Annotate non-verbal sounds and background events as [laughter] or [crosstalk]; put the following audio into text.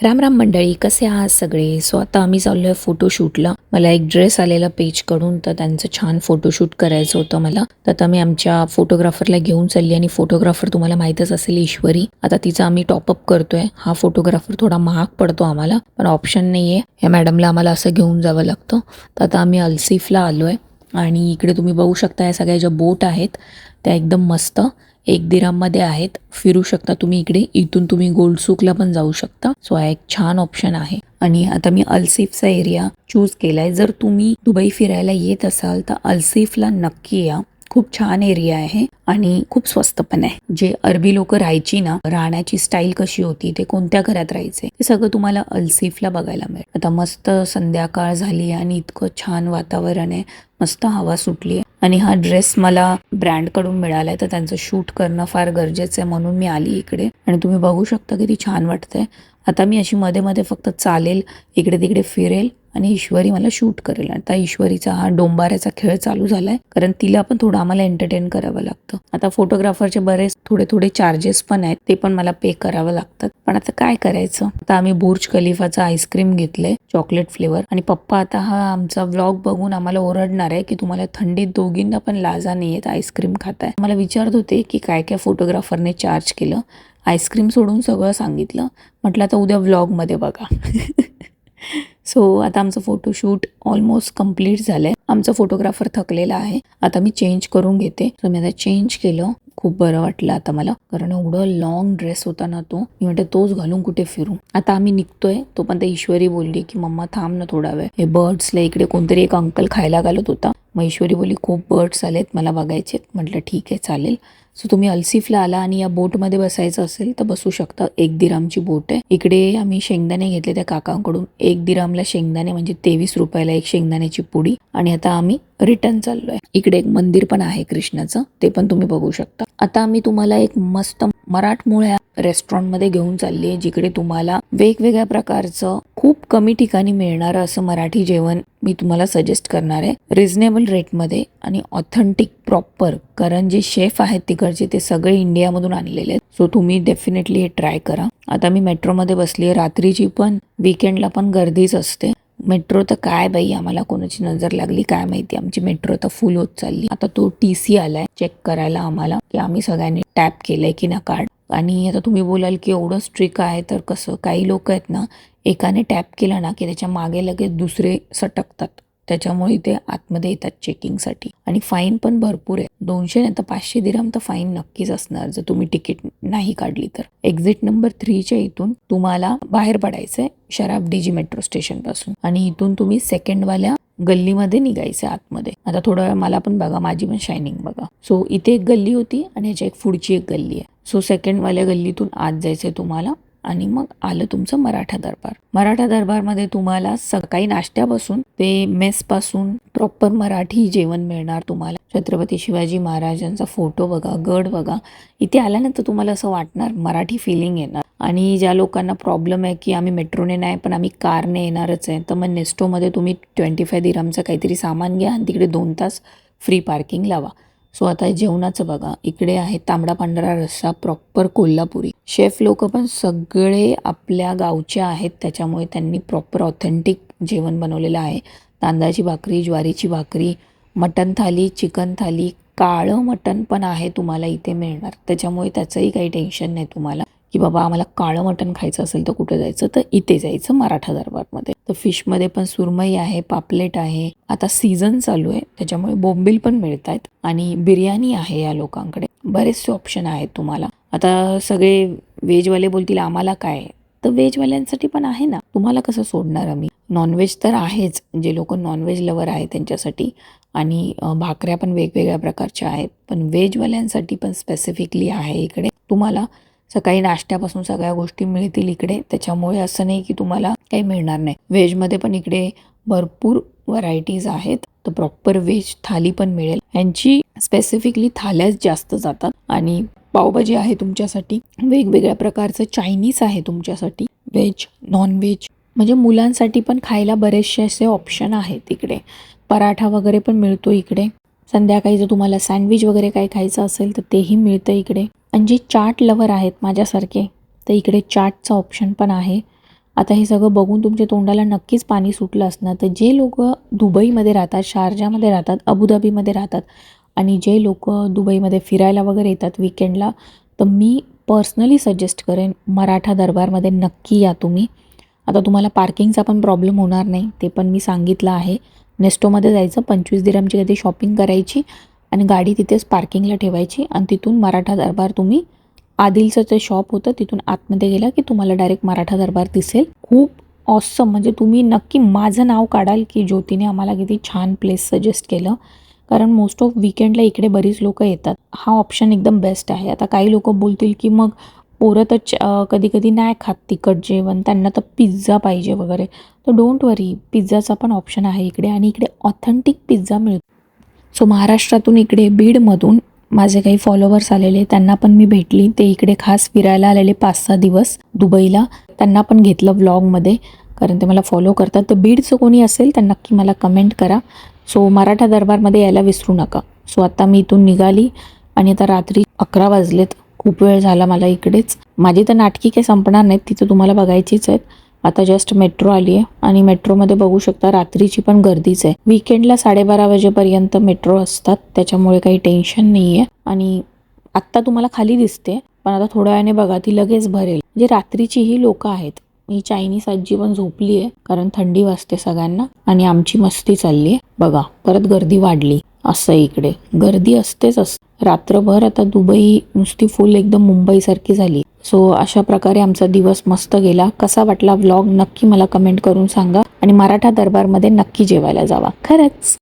राम राम मंडळी कसे आहात सगळे? सो आता आम्ही चाललो आहे फोटोशूटला. मला एक ड्रेस आलेला पेजकडून तर त्यांचं छान फोटोशूट करायचं होतं मला. तर आता मी आमच्या फोटोग्राफरला घेऊन चालली आणि फोटोग्राफर तुम्हाला माहीतच असेल ईश्वरी. आता तिचा आम्ही टॉपअप करतोय. हा फोटोग्राफर थोडा महाग पडतो आम्हाला पण ऑप्शन नाही आहे या मॅडमला आम्हाला असं घेऊन जावं लागतं. तर आता आम्ही अल्सिफला आलो आहे आणि इकडे तुम्ही बघू शकता या सगळ्या ज्या बोट आहेत त्या एकदम मस्त. एक दिराममध्ये आहेत. फिरू शकता तुम्ही इकडे. इथून तुम्ही गोल्डसूकला पण जाऊ शकता. सो हा एक छान ऑप्शन आहे. आणि आता मी अल्सिफचा एरिया चूज केलाय. जर तुम्ही दुबई फिरायला येत असाल तर अल्सिफला नक्की या. खूप छान एरिया आहे आणि खूप स्वस्त पण आहे. जे अरबी लोक राहायची ना राहण्याची स्टाईल कशी होती ते कोणत्या घरात राहायचे ते सगळं तुम्हाला अल्सिफला बघायला मिळेल. आता मस्त संध्याकाळ झाली आणि इतकं छान वातावरण आहे मस्त हवा सुटली आहे. आणि हा ड्रेस मला ब्रँडकडून मिळालाय तर त्यांचं शूट करणं फार गरजेचं आहे म्हणून मी आली इकडे. आणि तुम्ही बघू शकता किती छान वाटतंय. आता मी अशी मध्ये मध्ये फक्त चालेल इकडे तिकडे फिरेल आणि ईश्वरी मला शूट करेल. आता ईश्वरीचा हा डोंबाऱ्याचा खेळ चालू झालाय. कारण तिला पण थोडं आम्हाला एंटरटेन करावं लागतं. आता फोटोग्राफरचे बरेच थोडे थोडे चार्जेस पण आहेत. ते पण मला पे करावं लागतात. पण आता काय करायचं? आता आम्ही बुर्ज खलिफाचा आईस्क्रीम घेतलंय चॉकलेट फ्लेवर आणि पप्पा आता हा आमचा व्लॉग बघून आम्हाला ओरडणार आहे की तुम्हाला थंडीत दोघींना पण लाजा नाही येत आईस्क्रीम खाताय. मला विचारत होते की काय काय फोटोग्राफरने चार्ज केलं. आईस्क्रीम सोडून सगळं सांगितलं. म्हटलं आता उद्या व्लॉगमध्ये बघा. [laughs] सो आता आमचं फोटोशूट ऑलमोस्ट कंप्लीट झालंय. आमचा फोटोग्राफर थकलेला आहे. आता मी चेंज करून घेते. सो मी आता चेंज केलं. खूप बरं वाटलं आता मला. कारण एवढं लॉंग ड्रेस होता ना तो. मी म्हणते तोच घालून कुठे फिरू? आता आम्ही निघतोय. तो पण ईश्वरी बोलली की मम्मा थांब ना थोडा वेळ. हे बर्ड्सला इकडे कोणतरी एक अंकल खायला घालत होता. मग ईश्वरी बोलली खूप बर्ड्स आलेत. मला बघायचे म्हटलं ठीक आहे चालेल. सो तुम्ही अल्सिफला आला आणि या बोटमध्ये बसायचं असेल तर बसू शकता. एक दिरामची बोट आहे. इकडे आम्ही शेंगदाणे घेतले त्या काकांकडून. एक दिरामला शेंगदाणे म्हणजे तेवीस रुपयाला एक शेंगदाण्याची पुडी. आणि आता आम्ही रिटर्न चाललोय. इकडे एक मंदिर पण आहे कृष्णाचं. ते पण तुम्ही बघू शकता. आता आम्ही तुम्हाला एक मस्त मराठमोळ्या रेस्टॉरंटमध्ये घेऊन चालली आहे जिकडे तुम्हाला वेगवेगळ्या प्रकारचं खूप कमी ठिकाणी मिळणारं असं मराठी जेवण मी तुम्हाला सजेस्ट करणार आहे. रिझनेबल रेटमध्ये आणि ऑथेंटिक प्रॉपर कारण जे शेफ आहेत प्रकारचे ते सगळे इंडियामधून आणलेले आहेत. सो तुम्ही डेफिनेटली हे ट्राय करा. आता मी मेट्रोमध्ये बसली आहे. रात्रीची पण विकेंडला पण गर्दीच असते. मेट्रो तर काय बाई आम्हाला कोणाची नजर लागली? काय माहिती? आमची मेट्रो तर फुल होत चालली. आता तो टी सी आलाय. चेक करायला आम्हाला. की आम्ही सगळ्यांनी टॅप केलंय की ना कार्ड आणि आता तुम्ही बोलाल की एवढं स्ट्रिक आहे तर कसं? काही लोक आहेत ना एकाने टॅप केलं ना की त्याच्यामागे लगेच दुसरे सटकतात. त्याच्यामुळे ते आतमध्ये येतात चेकिंगसाठी आणि फाईन पण भरपूर आहे. दोनशे नाही तर पाचशे दिराम तर फाईन नक्कीच असणार जर तुम्ही तिकीट नाही काढली तर. एक्झिट नंबर थ्रीच्या इथून तुम्हाला बाहेर पडायचंय शराबडीजी मेट्रो स्टेशनपासून. आणि इथून तुम्ही सेकंडवाल्या गल्लीमध्ये निघायचं आतमध्ये. आता थोडा वेळ मला पण बघा माझी पण शायनिंग बघा. सो इथे एक गल्ली होती आणि ह्याच्या एक पुढची एक गल्ली आहे. सो सेकंडवाल्या गल्लीतून आत जायचंय तुम्हाला. आणि मग आलं तुमचं मराठा दरबार. मराठा दरबारमध्ये तुम्हाला सकाळी नाश्त्यापासून ते मेसपासून प्रॉपर मराठी जेवण मिळणार तुम्हाला. छत्रपती शिवाजी महाराजांचा फोटो बघा गड बघा. इथे आल्यानंतर तुम्हाला असं वाटणार मराठी फिलिंग येणार. आणि ज्या लोकांना प्रॉब्लेम आहे की आम्ही मेट्रोने नाही पण आम्ही कारने येणारच आहे तर मग नेस्टोमध्ये तुम्ही ट्वेंटी फाय दिरामचं काहीतरी सामान घ्या आणि तिकडे दोन तास फ्री पार्किंग लावा. सो आता जेवणाचं बघा. इकडे आहे तांबडा पांढरा रस्सा प्रॉपर कोल्हापुरी. शेफ लोक पण सगळे आपल्या गावचे आहेत. त्याच्यामुळे त्यांनी प्रॉपर ऑथेंटिक जेवण बनवलेलं आहे. तांदळाची भाकरी ज्वारीची भाकरी मटन थाली चिकन थाली काळं मटन पण आहे तुम्हाला इथे मिळणार. त्याच्यामुळे त्याचंही काही टेन्शन नाही तुम्हाला. की बाबा आम्हाला काळं मटण खायचं असेल तर कुठे जायचं? तर इथे जायचं मराठा दरबारमध्ये. तर फिशमध्ये पण सुरमई आहे पापलेट आहे. आता सीझन चालू आहे त्याच्यामुळे बोंबील पण मिळत आहेत आणि बिर्याणी आहे या लोकांकडे. बरेचसे ऑप्शन आहेत तुम्हाला. आता सगळे व्हेजवाले बोलतील आम्हाला काय? तर व्हेजवाल्यांसाठी पण आहे ना. तुम्हाला कसं सोडणार आम्ही? नॉनव्हेज तर आहेच. जे लोक नॉनव्हेज लवर आहे त्यांच्यासाठी. आणि भाकऱ्या पण वेगवेगळ्या प्रकारच्या आहेत. पण व्हेजवाल्यांसाठी पण स्पेसिफिकली आहे इकडे. तुम्हाला सकाळी नाश्त्यापासून सगळ्या गोष्टी मिळतील इकडे. त्याच्यामुळे असं नाही की तुम्हाला काही मिळणार नाही. व्हेजमध्ये पण इकडे भरपूर व्हरायटीज आहेत. तर प्रॉपर व्हेज थाली पण मिळेल. यांची स्पेसिफिकली थाल्याच जास्त जातात. आणि पावभाजी आहे तुमच्यासाठी. वेगवेगळ्या प्रकारचं चायनीज आहे तुमच्यासाठी. व्हेज नॉन व्हेज म्हणजे मुलांसाठी पण खायला बरेचसे असे ऑप्शन आहेत इकडे. पराठा वगैरे पण मिळतो इकडे. संध्याकाळी जर तुम्हाला सँडविच वगैरे काही खायचं असेल तर तेही मिळतं इकडे. आणि जे चाट लवर आहेत माझ्यासारखे तर इकडे चाटचं ऑप्शन पण आहे. आता हे सगळं बघून तुमच्या तोंडाला नक्कीच पाणी सुटलं असणार. तर जे लोक दुबईमध्ये राहतात शारजामध्ये राहतात अबुधाबीमध्ये राहतात आणि जे लोक दुबईमध्ये फिरायला वगैरे येतात विकेंडला तर मी पर्सनली सजेस्ट करेन मराठा दरबारमध्ये नक्की या तुम्ही. आता तुम्हाला पार्किंगचा पण प्रॉब्लेम होणार नाही ते पण मी सांगितलं आहे. नेस्टोमध्ये जायचं पंचवीस दिरामची कधी शॉपिंग करायची आणि गाडी तिथेच पार्किंगला ठेवायची आणि तिथून मराठा दरबार तुम्ही आदिलचं जे शॉप होतं तिथून आतमध्ये गेला की तुम्हाला डायरेक्ट मराठा दरबार दिसेल. खूप ऑसम म्हणजे तुम्ही नक्की माझं नाव काढाल की ज्योतीने आम्हाला किती छान प्लेस सजेस्ट केलं. कारण मोस्ट ऑफ विकेंडला इकडे बरीच लोकं येतात. हा ऑप्शन एकदम बेस्ट आहे. आता काही लोक बोलतील की मग पोरं तर कधी कधी नाही खात तिखट जेवण. त्यांना तर पिझ्झा पाहिजे वगैरे. तर डोंट वरी पिझ्झाचा पण ऑप्शन आहे इकडे. आणि इकडे ऑथेंटिक पिझ्झा मिळतो. सो महाराष्ट्रातून इकडे बीडमधून माझे काही फॉलोअर्स आलेले त्यांना पण मी भेटली. ते इकडे खास फिरायला आलेले पाच सहा दिवस दुबईला. त्यांना पण घेतलं व्लॉगमध्ये कारण ते मला फॉलो करतात. तर बीडचं कोणी असेल तर नक्की मला कमेंट करा. सो मराठा दरबारमध्ये यायला विसरू नका. सो आता मी इथून निघाली आणि आता रात्री अकरा वाजलेत. खूप वेळ झाला मला इकडेच. माझी तर नाटकी काही संपणार नाहीत तिथं तुम्हाला बघायचीच आहेत. आता जस्ट मेट्रो आली आहे आणि मेट्रोमध्ये बघू शकता रात्रीची पण गर्दीच आहे. विकेंडला साडेबारा वाजेपर्यंत मेट्रो असतात. त्याच्यामुळे काही टेन्शन नाही आहे आणि आत्ता तुम्हाला खाली दिसते पण आता थोड्या वेळाने बघा ती लगेच भरेल. म्हणजे रात्रीची ही लोकं आहेत ही चायनीज आजी पण झोपली आहे कारण थंडी वाजते सगळ्यांना आणि आमची मस्ती चालली आहे. बघा परत गर्दी वाढली. असं इकडे. गर्दी असतेच असते रात्रभर आता दुबई नुसती फुल एकदम मुंबईसारखी झाली. सो अशा प्रकारे आमचा दिवस मस्त गेला. कसा वाटला व्लॉग नक्की मला कमेंट करून सांगा. आणि मराठा दरबारमध्ये नक्की जेवायला जावा. खरंच.